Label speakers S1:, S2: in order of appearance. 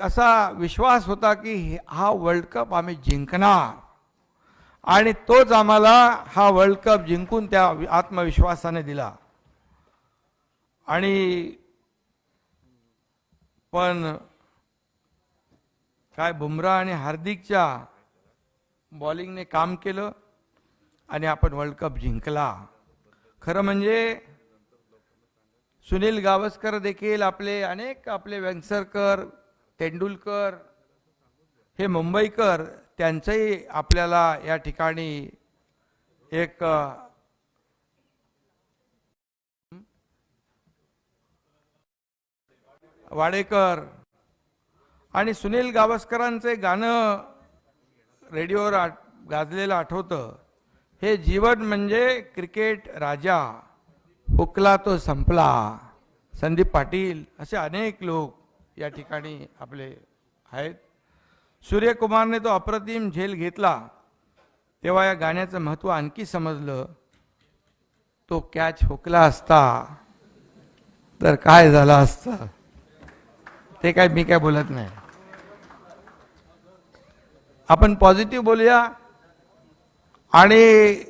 S1: एक असा विश्वास होता की हा वर्ल्ड कप आम्ही जिंकणार. आणि तोच आम्हाला हा वर्ल्ड कप जिंकून त्या आत्मविश्वासाने दिला. आणि पण काय बुमराह आणि हार्दिकच्या बॉलिंगने काम केलं आणि आपण वर्ल्ड कप जिंकला. खरं म्हणजे सुनील गावस्कर देखील आपले अनेक आपले व्यंगसरकर तेंडुलकर हे मुंबईकर त्यांचंही आपल्याला या ठिकाणी एक वाडेकर आणि सुनील गावस्करांचे गाणं रेडिओवर आठ गाजलेलं आठवतं. हे जीवन म्हणजे क्रिकेट राजा हुकला तो संपला. संदीप पाटील असे अनेक लोक या ठिकाणी आपले आहेत. सूर्यकुमारने तो अप्रतिम झेल घेतला तेव्हा या गाण्याचं महत्त्व आणखी समजलं. तो कॅच हुकला असता. तर काय झालं असतं? ते काय मी काय बोलत नाही. आपण पॉझिटिव्ह बोलूया. आणि